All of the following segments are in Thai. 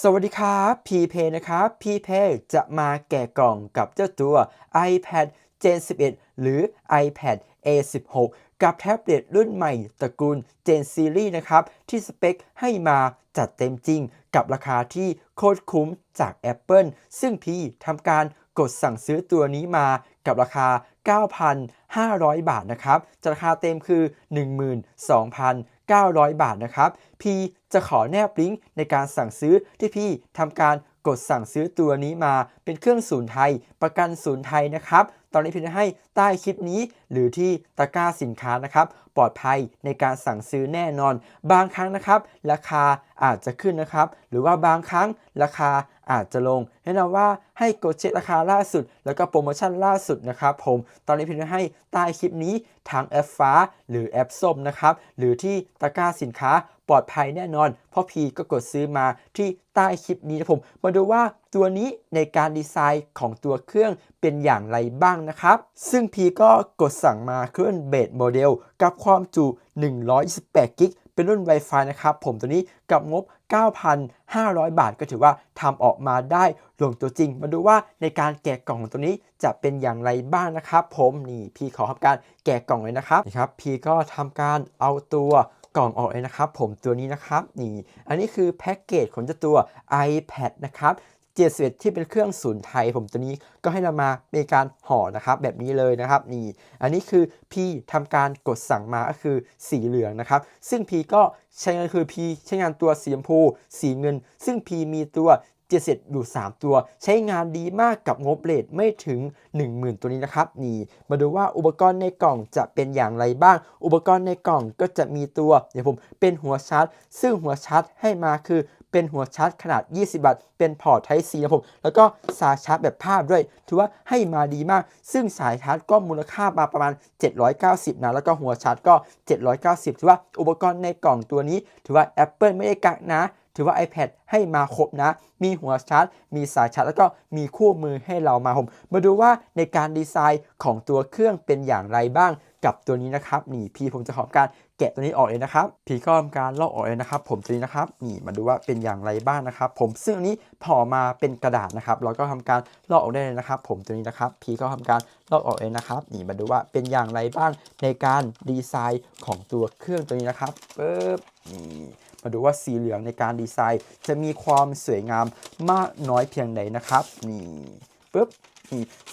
สวัสดีครับพีเพนะครับพีเพจะมาแกะกล่องกับเจ้าตัว iPad Gen 11 หรือ iPad A16 กับแท็บเล็ตรุ่นใหม่ตระกูล Gen Series นะครับ ที่สเปคให้มาจัดเต็มจริง กับราคาที่โคตรคุ้มจาก Apple ซึ่งพี่ทำการกดสั่งซื้อตัวนี้มากับราคา 9,500 บาทนะครับจะราคาเต็มคือ 12,000 900 บาทนะครับพี่จะขอแนบลิงก์ในการสั่งซื้อที่พี่ทำการกดสั่งซื้อตัวนี้มาเป็นเครื่องศูนย์ไทย ประกันศูนย์ไทยนะครับ ตอนนี้พี่จะให้ใต้คลิปนี้ หรือที่ตะกร้าสินค้านะครับ ปลอดภัยในการสั่งซื้อแน่นอน บางครั้งนะครับ ราคาอาจจะขึ้นนะครับ หรือว่าบางครั้งราคา อาจจะลงแนะนำว่าให้กดเช็คราคาล่าสุด แล้วก็โปรโมชั่นล่าสุดนะครับผม ตอนนี้พี่จะให้ใต้คลิปนี้ทางแอปฟ้า หรือแอปส้มนะครับหรือที่ตะกร้าสินค้าปลอดภัยแน่นอน เพราะพีก็กดซื้อมาที่ใต้คลิปนี้นะผม มาดูว่าตัวนี้ในการดีไซน์ของตัวเครื่องเป็นอย่างไรบ้างนะครับ ซึ่งพีก็กดสั่งมาเครื่องเบสโมเดลกับความจุ 128กิก เป็นรุ่น Wi-Fi นะครับผมตัวนี้กับงบ 9,500 บาทก็ถือว่าทำออกมาได้ลงตัวจริง มาดูว่าในการแกะกล่องตัวนี้จะเป็นอย่างไรบ้างนะครับผมนี่พี่ขอทำการแกะกล่องเลยนะครับนี่ครับพี่ก็ทำการเอาตัวกล่องออกเลยนะครับผมตัวนี้นะครับนี่อันนี้คือแพ็กเกจของเจ้าตัว iPad นะครับ 71 ที่เป็นเครื่องศูนย์ไทย ผมตัวนี้ก็ให้เรามาเป็นการห่อนะครับแบบนี้เลยนะครับนี่อันนี้คือพี่ทำการกดสั่งมาก็คือสีเหลืองนะครับ ซึ่งพีก็ใช้งานคือพีใช้งานตัวสีชมพู สีเงิน ซึ่งพีมีตัวเจเซ็ตอยู่ 3 ตัว ใช้งานดีมากกับงบเลทไม่ถึง 10,000 ตัวนี้นะครับนี่มาดูว่าอุปกรณ์ในกล่องจะเป็นอย่างไรบ้าง อุปกรณ์ในกล่องก็จะมีตัว เดี๋ยวผมเป็นหัวชาร์จ ซึ่งหัวชาร์จให้มาคือ เป็นหัวชาร์จขนาด 20 วัตต์ เป็นพอร์ต Type C นะผม แล้วก็สายชาร์จแบบภาพด้วย ถือว่าให้มาดีมาก ซึ่งสายชาร์จก็มูลค่ามาประมาณ 790 นะ แล้วก็หัวชาร์จก็ 790 ถือว่าอุปกรณ์ในกล่องตัวนี้ ถือว่า Apple ไม่ได้กักนะ ถือว่า iPad ให้มาครบนะ มีหัวชาร์จ มีสายชาร์จ แล้วก็มีคู่มือให้เรามาผม มาดูว่าในการดีไซน์ของตัวเครื่องเป็นอย่างไรบ้าง กับตัวนี้นะครับนี่พี่ผมจะขอการแกะตัวนี้ออกเลยนะครับพี่ก็ทำการลอกออกเลยนะครับ ผมตัวนี้นะครับนี่มาดูว่าเป็นอย่างไรบ้างนะครับ ผมซึ่งอันนี้พอมาเป็นกระดาษนะครับเราก็ทำการลอกออกได้เลยนะครับ ผมตัวนี้นะครับพี่ก็ทำการลอกออกเลยนะครับนี่มาดูว่าเป็นอย่างไรบ้างในการดีไซน์ของตัวเครื่องตัวนี้นะครับปึ๊บนี่มาดูว่าสีเหลืองในการดีไซน์ จะมีความสวยงามมากน้อยเพียงใดนะครับนี่ ปึ๊บ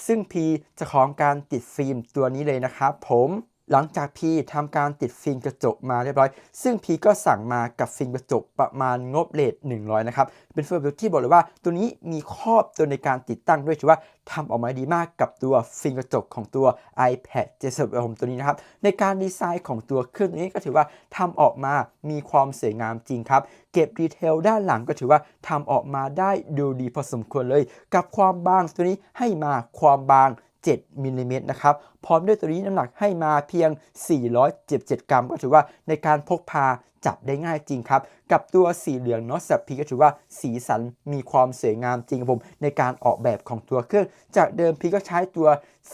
ซึ่ง P จะของการติดฟิล์มตัวนี้เลยนะครับผม หลังจากพีทำการติดฟิล์มกระจกมาเรียบร้อย ซึ่งพีก็สั่งมากับฟิล์มกระจกประมาณงบเลท100 นะครับ เป็นฟิล์มที่บอกเลยว่า ตัวนี้มีครอบตัวในการติดตั้งด้วยถือว่าทำออกมาดีมากกับตัวฟิล์มกระจกของตัว iPad 7ผมตัวนี้นะครับ ในการดีไซน์ของตัวเครื่องนี้ก็ถือว่าทำออกมามีความสวยงามจริงครับ เก็บดีเทลด้านหลังก็ถือว่าทำออกมาได้ดูดีพอสมควรเลย กับความบางตัวนี้ให้มาความบาง 7มิลลิเมตรนะครับ พร้อมด้วยตัวนี้น้ำหนักให้มาเพียง 477 กรัม ก็ถือว่าในการพกพาจับได้ง่ายจริงครับ กับตัวสีเหลืองนอสพีก็ถือว่าสีสันมีความสวยงามจริงครับผม ในการออกแบบของตัวเครื่อง จากเดิมพีก็ใช้ตัว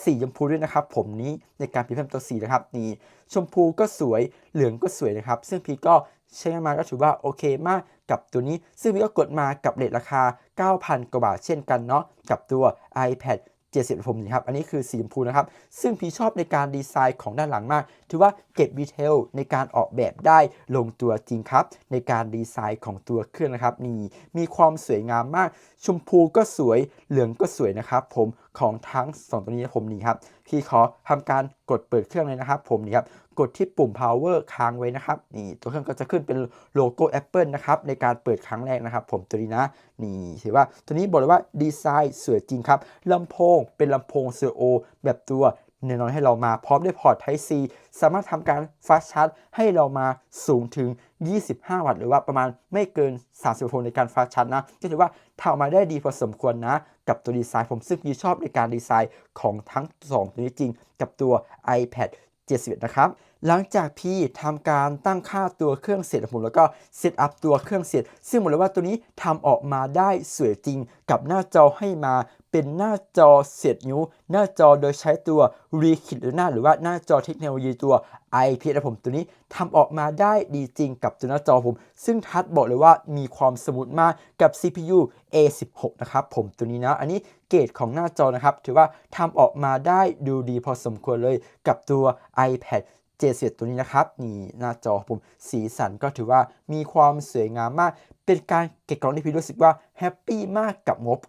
สีชมพูด้วยนะครับ ผมนี้ในการพิมพ์ตัวสีนะครับนี่ชมพูก็สวยเหลืองก็สวยนะครับ ซึ่งพีก็ใช้มาก็ถือว่าโอเคมากกับตัวนี้ ซึ่งพีก็กดมากับเลทราคา 9,000 กว่าบาทเช่นกันเนาะกับตัว iPad 70 ผมนี่ครับ อันนี้คือสีชมพูนะครับ ซึ่งพี่ชอบในการดีไซน์ของด้านหลังมาก ถือว่าเก็บดีเทลในการออกแบบได้ลงตัวจริงครับ ในการดีไซน์ของตัวเครื่องนะครับ นี่มีความสวยงามมาก ชมพูก็สวย เหลืองก็สวยนะครับ ผม ของทั้ง 2 ตัวนี้ผมนี่ครับพี่ขอทำการกดเปิดเครื่องเลยนะครับ ผมนี่ครับกดที่ปุ่ม power ค้างไว้นะครับนี่ตัวเครื่องก็จะขึ้นเป็นโลโก้ Apple นะครับในการเปิดครั้งแรกนะครับ ผมตัวนี้นะนี่ถือว่าตัวนี้บอกเลยว่าดีไซน์สวยจริงครับลำโพงเป็นลำโพงเซอโอแบบตัว แน่นอนให้เรามาพร้อมด้วยพอร์ต Type C สามารถทำการฟาสชาร์จให้เรามาสูงถึง 25 วัตต์หรือว่าประมาณไม่เกิน 30โวลต์ในการฟาสชาร์จนะก็ถือว่าทำมาได้ดีพอสมควรนะ กับตัวดีไซน์ผมซึ่งพี่ชอบในการดีไซน์ของทั้ง 2 ตัวนี้จริง กับตัว iPad 71 นะครับ หลังจากพี่ทำการตั้งค่าตัวเครื่องเสร็จผมแล้วก็เซตอัพตัวเครื่องเสร็จ ซึ่งบอกเลยว่าตัวนี้ทำออกมาได้สวยจริงกับหน้าจอให้มา เป็นหน้าจอเสียดนิ้ว หน้าจอโดยใช้ตัว r e k i d หรือหน้าหรือว่าหน้าจอเทคโนโลยีตัว IPS นะผมตัวนี้ทำออกมาได้ดีจริงกับตัวหน้าจอผม ซึ่งทัดบอกเลยว่ามีความสมูทมากกับ CPU A16 นะครับผมตัวนี้นะ อันนี้เกรดของหน้าจอนะครับ ถือว่าทำออกมาได้ดูดีพอสมควรเลยกับตัว iPad เจเซียตัวนี้นะครับนี่หน้าจอผมสีสันก็ถือว่ามีความสวยงามมาก เป็นการเก็บกล่องที่พี่รู้สึกว่าแฮปปี้มากกับงบ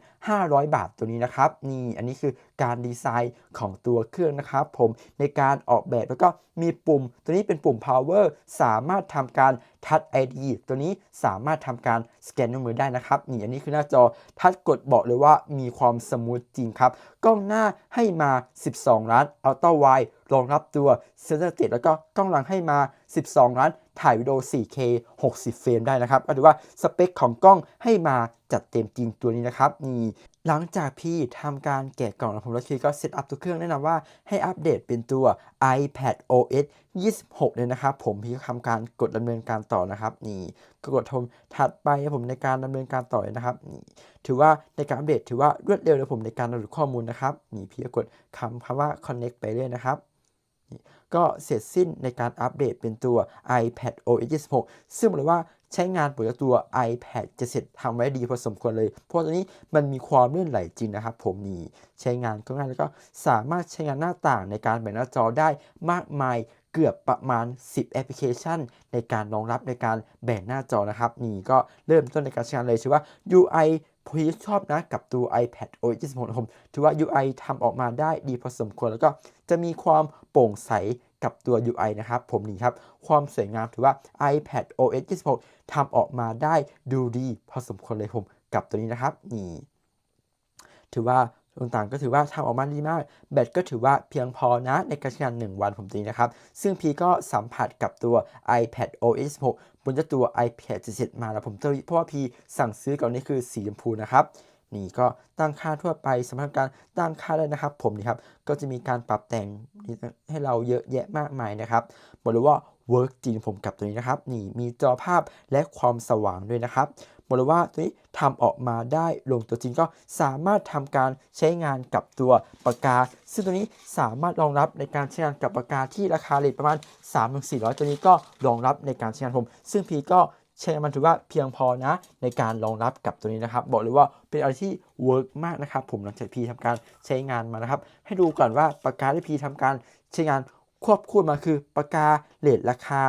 9,500 บาทตัวนี้นะครับ นี่อันนี้คือการดีไซน์ของตัวเครื่องนะครับผมในการออกแบบแล้วก็มีปุ่ม ตัวนี้เป็นปุ่ม power สามารถทำการทัช ID ตัวนี้สามารถทำการสแกนนิ้วมือได้นะครับ นี่อันนี้คือหน้าจอทัชกดบอกเลยว่ามีความสมูทจริงครับ กล้องหน้าให้มา 12 ล้านอัลตร้าไวรองรับตัวเซนเซอร์ติดแล้วก็กล้องหลังให้มา12 ล้าน ถ่ายวิดีโอ 4K 60 เฟรมได้นะครับ ก็ถือว่าสเปคของกล้องให้มาจัดเต็มจริงตัวนี้นะครับ นี่หลังจากพี่ทำการแกะกล่องแล้วผมแล้วคีก็เซตอัพตัวเครื่องแนะนำว่าให้อัปเดตเป็นตัว iPad OS 26 เลยนะครับ ผมพี่ก็ทำการกดดำเนินการต่อนะครับ นี่ก็กดทมถัดไปผมในการดำเนินการต่อเลยนะครับนี่ถือว่าในการอัปเดตถือว่ารวดเร็วเลยผมในการดาวน์โหลดข้อมูลนะครับนี่พี่ก็กดคำคำว่า connect ไปเรื่อยนะครับ ก็เสร็จสิ้นในการอัปเดตเป็นตัว iPad OS 26 ซึ่งบอกเลยว่าใช้งานปกติตัว iPad จะเสร็จทำไว้ดีพอสมควรเลย เพราะตัวนี้มันมีความลื่นไหลจริงนะครับผมนี่ใช้งานก็ง่ายแล้วก็สามารถใช้งานหน้าต่างในการแบ่งหน้าจอได้มากมาย เกือบประมาณ 10 แอปพลิเคชัน ในการรองรับในการแบ่งหน้าจอนะครับ นี่ก็เริ่มต้นในการใช้งานเลยชื่อว่า UI ผมชอบนะกับตัว iPad OS 26ผมถือว่า UI ทำออกมาได้ดีพอสมควร แล้วก็จะมีความโปร่งใสกับตัว UI นะครับ ผมนี่ครับ ความสวยงามถือว่า iPad OS 26ทำออกมาได้ดูดีพอสมควรเลยผมกับตัวนี้นะครับ นี่ ถือว่า ต่างๆก็ถือว่าทำออกมาดีมาก แบตก็ถือว่าเพียงพอนะในการใช้งาน 1 วันผมตีนะครับ ซึ่งพีก็สัมผัสกับตัว iPad OS 6บนตัว iPad 7มาแล้วผมเตอเพราะว่าพีสั่งซื้อก่อนนี้คือสีชมพูนะครับนี่ก็ตั้งค่าทั่วไปสำหรับการตั้งค่าได้นะครับ ผมนี่ครับก็จะมีการปรับแต่งให้เราเยอะแยะมากมายนะครับบอกเลยว่า เวิร์กจริงผมกับตัวนี้นะครับ นี่มีจอภาพและความสว่างด้วยนะครับบอกเลยว่าตัวนี้ทำออกมาได้ลงตัวจริงก็สามารถทำการใช้งานกับตัวปากกา ซึ่งตัวนี้สามารถรองรับในการใช้งานกับปากกาที่ราคาเลทประมาณ 3-400 ตัวนี้ก็รองรับในการใช้งานผม ซึ่งพีก็ใช้มันถือว่าเพียงพอนะในการรองรับกับตัวนี้นะครับ บอกเลยว่าเป็นอะไรที่เวิร์กมากนะครับผมหลังจากพีทำการใช้งานมานะครับ ให้ดูก่อนว่าปากกาที่พีทำการใช้งาน ควบคู่มาคือปากกาเลทราคา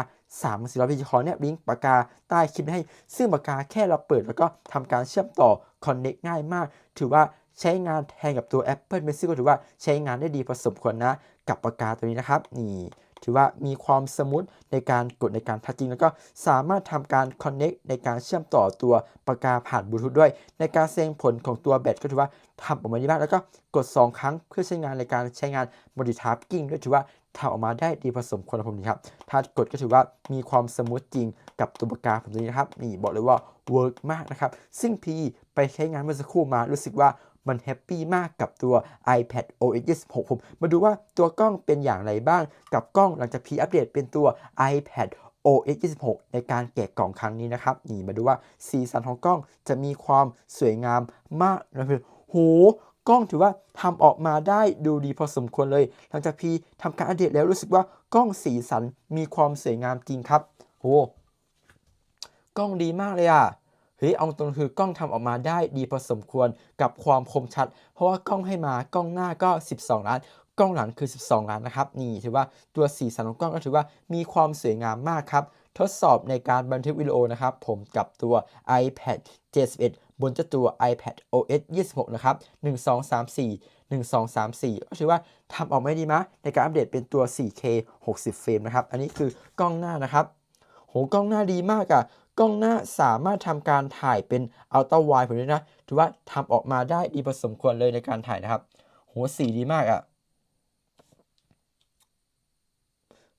3 4 0 0พีขอเนี่ยลิงก์ปากกาใต้คลิปให้ ซึ่งปากกาแค่เราเปิดแล้วก็ทำการเชื่อมต่อ Connect ง่ายมาก ถือว่าใช้งานแทนกับตัว Apple Pencil ก็ถือว่าใช้งานได้ดีพอสมควรนะ กับปากกาตัวนี้นะครับ นี่ ถือว่ามีความสมูทในการกดในการทัชจริง แล้วก็สามารถทำการ Connect ในการเชื่อมต่อตัวปากกาผ่านบลูทูธด้วย ในการแสดงผลของตัวแบตก็ถือว่าทำออกมาดีมากแล้วก็กด 2 ครั้งเพื่อใช้งานในการใช้งาน multitasking ด้วยถือว่า ทำออกมาได้ดีผสมควรผมนี่ครับ ถ้ากดก็ถือว่ามีความสมูทจริงกับตัวปากกาผมตัวนี้นะครับ นี่บอกเลยว่าเวิร์กมากนะครับ ซึ่งพีไปใช้งานเมื่อสักครู่มารู้สึกว่ามันแฮปปี้มากกับตัว iPad OS 26 ผม มาดูว่าตัวกล้องเป็นอย่างไรบ้าง กับกล้องหลังจากพีอัปเดตเป็นตัว iPad OS 26 ในการแกะกล่องครั้งนี้นะครับ นี่มาดูว่าสีสันของกล้องจะมีความสวยงามมากนะเพื่อนโห กล้องถือว่าทำออกมาได้ดูดีพอสมควรเลย หลังจากพี่ทำการอัปเดตแล้วรู้สึกว่ากล้องสีสันมีความสวยงามจริงครับโอ้กล้องดีมากเลยอะเฮ้ยเอาตรงคือกล้องทำออกมาได้ดีพอสมควรกับความคมชัด เพราะว่ากล้องให้มากล้องหน้าก็ 12 ล้าน กล้องหลังคือ 12 ล้านนะครับ นี่ถือว่าตัวสีสันของกล้องก็ถือว่ามีความสวยงามมากครับ ทดสอบในการบันทึกวิดีโอนะครับ ผมกับตัว iPad 71 บนเจ้าตัว iPad OS 26 นะครับ 1 2 3 4 1 2 3 4 ก็ถือว่าทำออกมาดีมะในการอัปเดตเป็นตัว 4K 60 เฟรมนะครับ อันนี้คือกล้องหน้านะครับ โห กล้องหน้าดีมากอะกล้องหน้าสามารถทำการถ่ายเป็นอัลตร้าไวด์ผมด้วยนะ ถือว่าทำออกมาได้ดีพอสมควรเลยในการถ่ายนะครับ โห สีดีมากอะ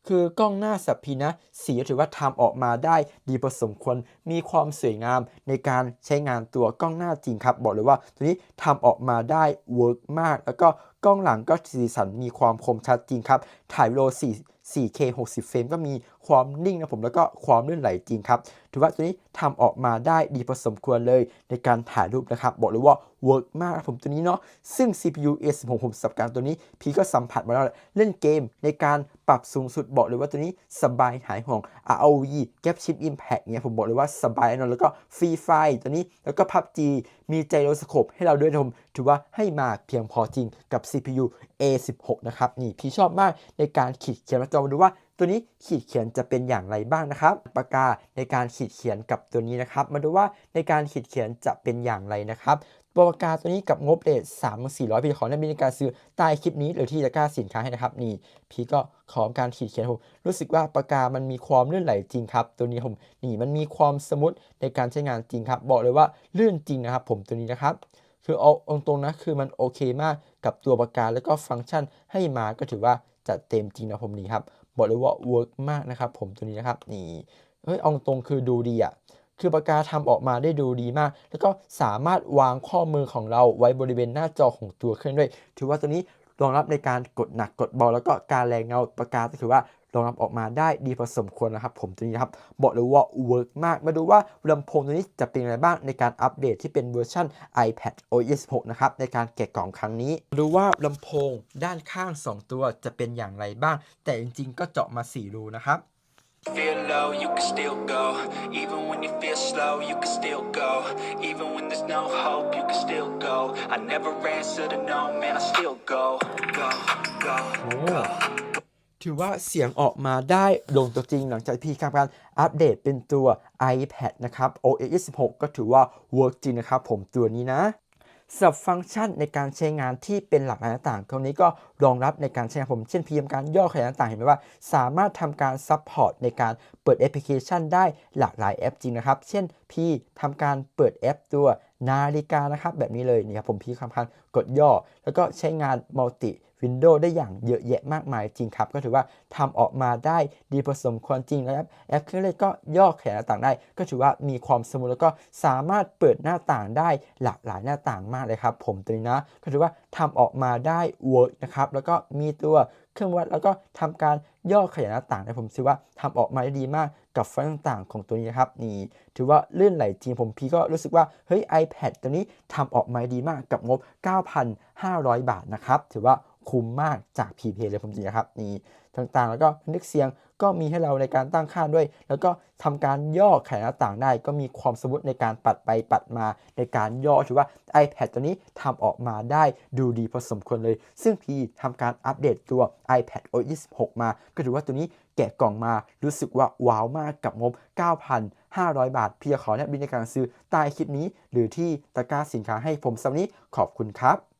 คือกล้องหน้าสับพีนะสีถือว่าทำออกมาได้ดีพอสมควรมีความสวยงามในการใช้งานตัวกล้องหน้าจริงครับ บอกเลยว่าตัวนี้ทำออกมาได้เวิร์กมาก แล้วก็กล้องหลังก็สีสันมีความคมชัดจริงครับ ถ่ายวิดีโอ4 4K 60 เฟรมก็มีความนิ่งนะผมแล้วก็ความลื่นไหลจริงครับ ถือว่าตัวนี้ทำออกมาได้ดีพอสมควรเลยในการถ่ายรูปนะครับ บอกเลยว่าเวิร์กมากครับผมตัวนี้เนาะซึ่ง CPU A16 ผมสับการตัวนี้ พี่ก็สัมผัสมาแล้วเล่นเกมในการปรับสูงสุดบอกเลยว่าตัวนี้สบายหายห่วง ROV Gap Chip Impact เนี่ยผมบอกเลยว่าสบายแน่นอนแล้วก็ฟรีไฟตัวนี้แล้วก็ PUBG มีไจโรสโคปให้เราด้วยนะผมถือว่าให้มาเพียงพอจริงกับ CPU A16 นะครับนี่พี่ชอบมากในการขีดเขียนมาจอมาดูว่า ตัวนี้ขีดเขียนจะเป็นอย่างไรบ้างนะครับ ปากกาในการขีดเขียนกับตัวนี้นะครับ มาดูว่าในการขีดเขียนจะเป็นอย่างไรนะครับตัวปากกาตัวนี้กับงบเลท3 4 0 0พี่ขอแนะนำในการซื้อใต้คลิปนี้หรือที่ตะกร้าสินค้าให้นะครับ นี่พี่ก็ขอการขีดเขียนผมรู้สึกว่าปากกามันมีความลื่นไหลจริงครับ ตัวนี้ผมนี่มันมีความสมูทในการใช้งานจริงครับ บอกเลยว่าลื่นจริงนะครับ ผมตัวนี้นะครับคือเอาตรงๆนะคือมันโอเคมากกับตัวปากกาแล้วก็ฟังก์ชันให้มาก็ถือว่าจัดเต็มจริงนะผมนี่ครับ บอกเลยว่าเวิร์กมากนะครับผมตัวนี้นะครับนี่เฮ้ยเอาตรงคือดูดีอะ่ะคือปากกาทำออกมาได้ดูดีมาก แล้วก็สามารถวางข้อมือของเราไว้บริเวณหน้าจอของตัวเครื่องด้วย ถือว่าตัวนี้รองรับในการกดหนักกดเบาแล้วก็การแรงเงาปากกาก็ถือว่า รองรับออกมาได้ดีพอสมควรนะครับ ผมตัวนี้นะครับบอกเลยว่าเวิร์กมาก มาดูว่าลำโพงตัวนี้จะเป็นอะไรบ้างในการอัปเดตที่เป็นเวอร์ชัน iPad OS 6 นะครับ ในการแกะกล่องครั้งนี้ ดูว่าลำโพงด้านข้าง 2 ตัวจะเป็นอย่างไรบ้าง แต่จริงๆ ก็เจาะมา 4 รูนะครับ Feel low, you can still go. Even when you feel slow, you can still go. Even when there's no hope, you can still go. I never answer to no, man, I still go. Go, go, โอ้ ถือว่าเสียงออกมาได้ลงตัวจริงหลังจากพี่ทำการอัปเดตเป็นตัว iPad นะครับ OS 16 ก็ถือว่าเวิร์กจริงนะครับผมตัวนี้นะสำหรับฟังก์ชันในการใช้งานที่เป็นหลักการต่างๆตรงนี้ก็รองรับในการใช้งานผม เช่นเพียงการย่อขยายต่างๆ เห็นไหมว่า สามารถทำการซัพพอร์ตในการเปิดแอปพลิเคชันได้หลากหลายแอปจริงนะครับ เช่นพี่ทำการเปิดแอปตัวนาฬิกานะครับ แบบนี้เลยนี่ครับผมพี่ทำการกดย่อ แล้วก็ใช้งานมัลติ วินโดว์ได้อย่างเยอะแยะมากมายจริงครับ ก็ถือว่าทำออกมาได้ดีผสมควรจริงนะครับแอปเครื่องเล่นก็ย่อแขนหน้าต่างได้ ก็ถือว่ามีความสมูทแล้วก็สามารถเปิดหน้าต่างได้หลากหลายหน้าต่างมากเลยครับ ผมตัวนี้นะ ก็ถือว่าทำออกมาได้เวิร์กนะครับแล้วก็มีตัวเครื่องวัดแล้วก็ทำการย่อขยายหน้าต่างนะผมถือว่าทำออกมาได้ดีมากกับไฟล์ต่างๆ ของตัวนี้นะครับนี่ถือว่าเลื่อนไหลจริงผมพี่ก็รู้สึกว่าเฮ้ย iPad ตัวนี้ทำออกมาดีมากกับงบ 9,500 บาทนะครับถือว่า คุ้มมากจาก p p เลยผมจริงนะครับนี่ต่างๆ แล้วก็นึกเสียงก็มีให้เราในการตั้งค่าด้วย แล้วก็ทำการย่อขยายหน้าต่างได้ ก็มีความสมมติในการปัดไปปัดมาในการย่อถือว่า iPad ตัวนี้ทำออกมาได้ดูดีพอสมควรเลย ซึ่งพี่ทำการอัปเดตตัว iPad OS 16 มา ก็ถือว่าตัวนี้แกะกล่องมารู้สึกว่าว้าวมากกับงบ 9,500 บาท พี่ขอแนะนำในการซื้อใต้คลิปนี้ หรือที่ตะกร้าสินค้าให้ผมสำนี้ขอบคุณครับ